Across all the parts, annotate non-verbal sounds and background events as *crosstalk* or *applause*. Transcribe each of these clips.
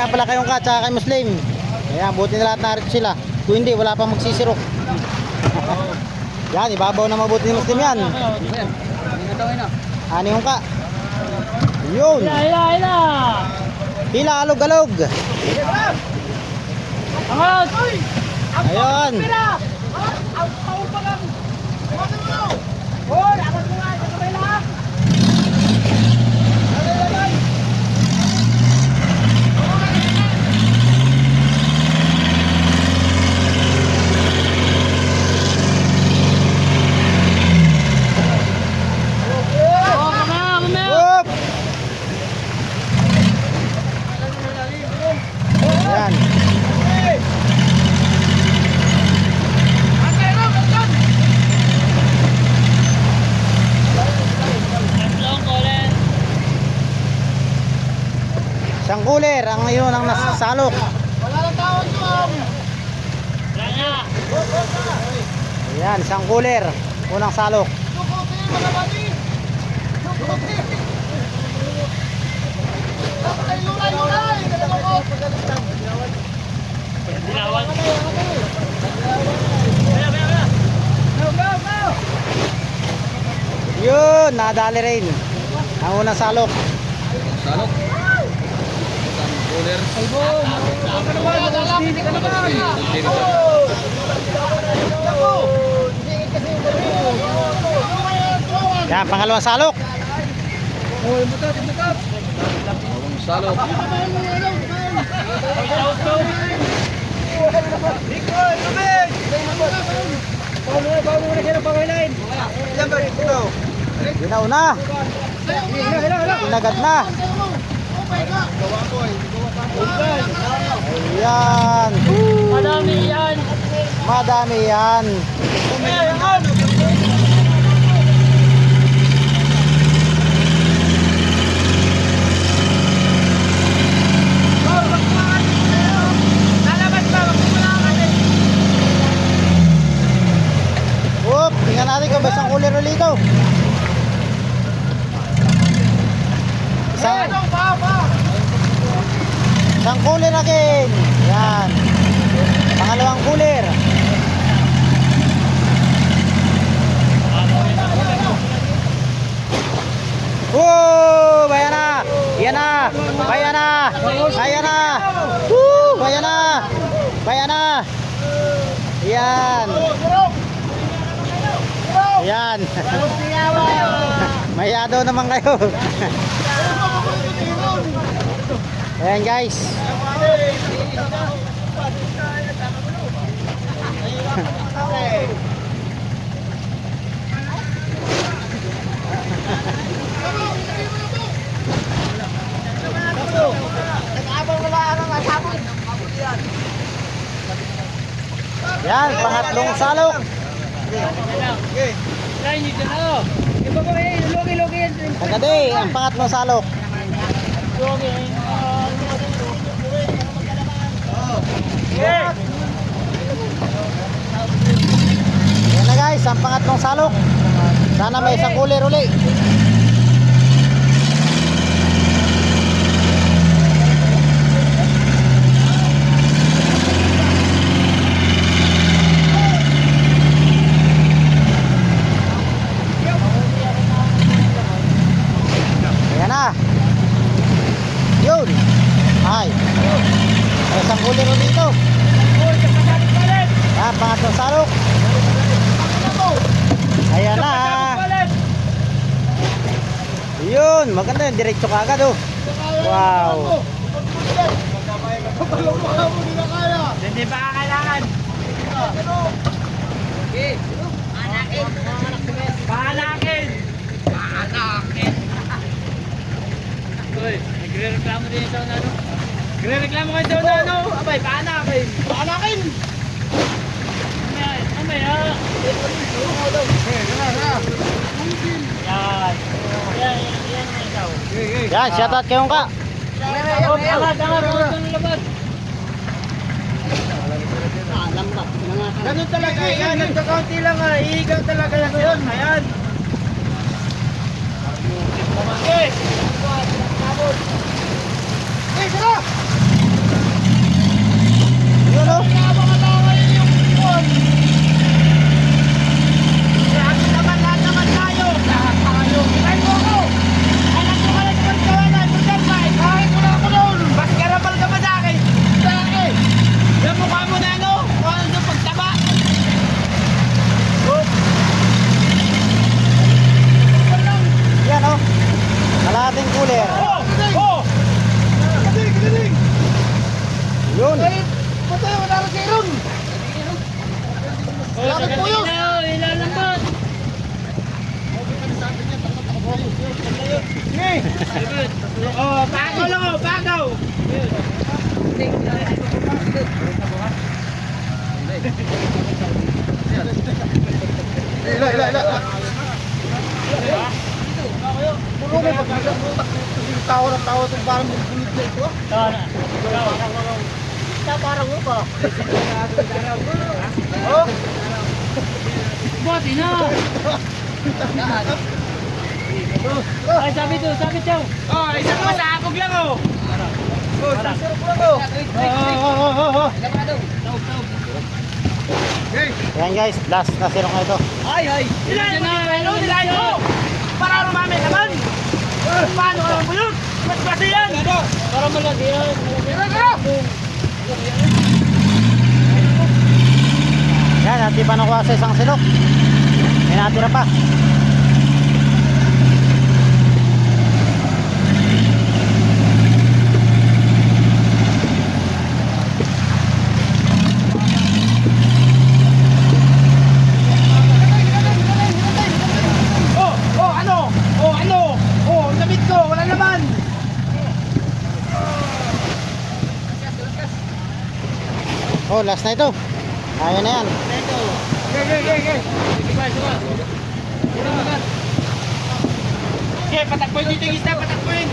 Kaya pala kayong ka, tsaka kay Muslim. Ayan, buti na lahat narito sila. Kung hindi, wala pang magsisirok. yan, ibabaw na mabuti ni Muslim yan. Ani yung ka. Yun. Hila, hila, hila. Hila, alog-alog. Angat. Ayun. Oh, Isang cooler, ang yun ang nasalok. Wala na. Ayan, isang cooler. Unang salok. Yun, nadali rin. Ang unang salok. Salok. Cooler. Hindi ka naman. Hindi ka Yan, pangalawang salok. Bawang salok. Yun na una. Inagad na. Ayan. Madami yan. Madami yan. Whoop, tingnan natin kung may isang cooler ulit ito. Isang, again. Yan. Pangalawang cooler. Woo! Bayan na! Yan na! Bayan na! Bayan na! Woo! Bayan na! Bayan na! Yan! Yan! *laughs* Mayado naman kayo. *laughs* Ayan guys. Yan, pangatlong salok. Line dito na. Iba ko eh, logi yan. Ang pangatlong salok. Logi. Yan na guys, ang pangatlong salok. Sana may isang cooler uli. Ayan na. Yun. Ay. May isang cooler uli ito. Yan, pangatlong salok. Ayan na. Yun, maganda yun. Diretso ka agad oh. Wow. Hindi pa kailangan. Pahanakin. Pahanakin. Uy, nagre-reklamo din yung sauna, no? Nagre-reklamo kayo sa sauna, no? Abay, pahanakin. Pahanakin! Mamaya, mamaya. Yan. Yan, yan, yan, ikaw. Yan, shoutout kayong ka. Ganun talaga yan, nagkakaunti lang nga, iigaw talaga yan yun, ayan. Okay. Eh, Kahit patay, wala na si Ron. Salamat po yun. Ilalambot. Hey! Oh, pagaw lang oh, pagaw! Ila, ila, ila. Puro na pagkakasuntak. Tawa na tawa itong parang magbulit na ito. Ah. Tawa na. Tawa na. Ito parang upo. Oh, Buti na! Ay, sabi to, sabi chow. oh, isang masabog lang oh. Oh, isang sirap lang oh. Oh, oh, oh, oh. Okay. Ayan guys, last na sirok na ito. Ay, ay. Mo, nilayan mo, nilayan mo! Para rumami naman! Paano ka naman bulot? Mas basa yan! Para malagi yan. Yan, at di pa nakuha sa isang silok. May natira pa. Oh, oh, ano? Oh, ano? Oh, ang damit ko, wala naman! Oh, last na ito. Ayan na yan. Okay, patakboy dito yung isda, patakboy!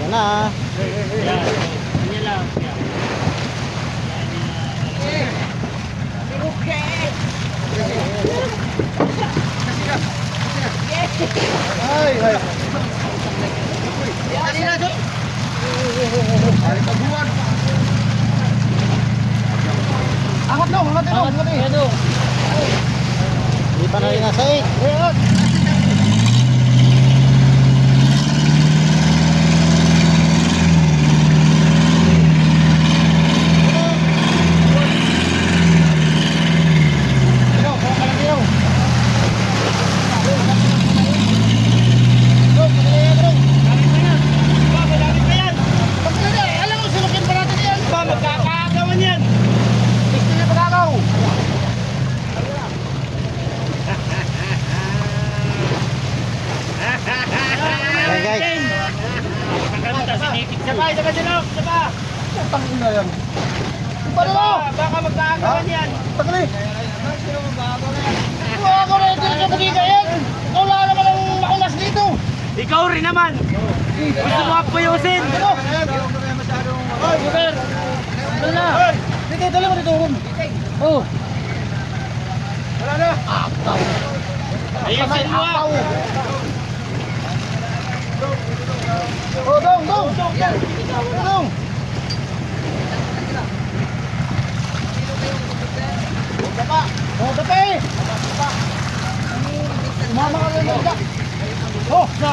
Yan na. Yan lang. Ay, ay. Ay, pabuwan. Angat daw, angat daw, angat daw. Hindi pa na rin nasa 8. Alam mo, sinukin pa natin yan. Ba, magkakaagawan yan. Gusto niya pagkakaw. Ayan guys. Sabay, sabay, silok, sabay. Tangin na yan. Paano mo? Baka magkakaagawan yan. Tangin. Wala ko na ito sa bugiga yan. Wala naman ang makulas dito. Ikaw rin naman. Gusto mo apuyusin. Ano? Ay, Guber. Ano na? Dito, dali mo dito. Oh. Wala na. Ayusin mo ah. Oh, dong, dong. Dong. Dapa. Oh, dapa eh. Mama ka rin dapa. Oh, sa.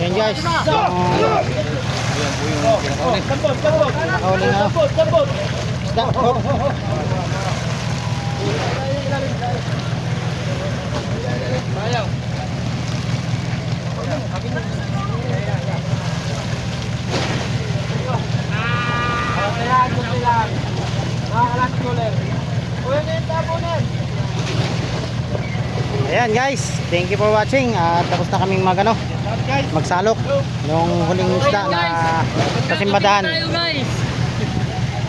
Ayan guys. Sa. Yung Oh, sambot, sambot. nakahuli na Sambot, sambot. isda. Oh lang, okay lang. Nakakalat ko lang. Kuya na yung tapunan. Ayan guys, thank you for watching. At tapos na kaming mag, ano, Guys, magsalok nung huling isda na guys.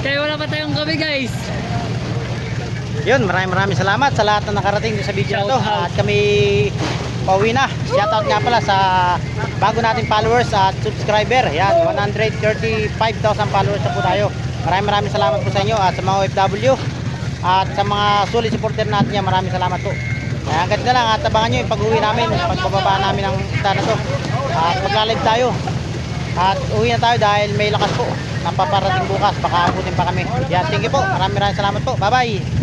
Kaya wala pa tayong gabi guys. Yun, maraming maraming salamat sa lahat na nakarating sa video na to. At kami pauwi na. Shoutout nga pala sa bago nating followers at subscriber. Yan, 135,000 followers na po tayo. Maraming maraming salamat po sa inyo at sa mga OFW at sa mga solid supporter natin yan. Maraming salamat po. Kaya hanggang na lang at abangan nyo yung pag-uwi namin, pagbababa namin ng isda na to. At magla-live tayo. At uwi na tayo dahil may lakas po. Napaparating bukas. Baka abutin pa kami. Yan, thank you po. Maraming maraming salamat po. Bye-bye.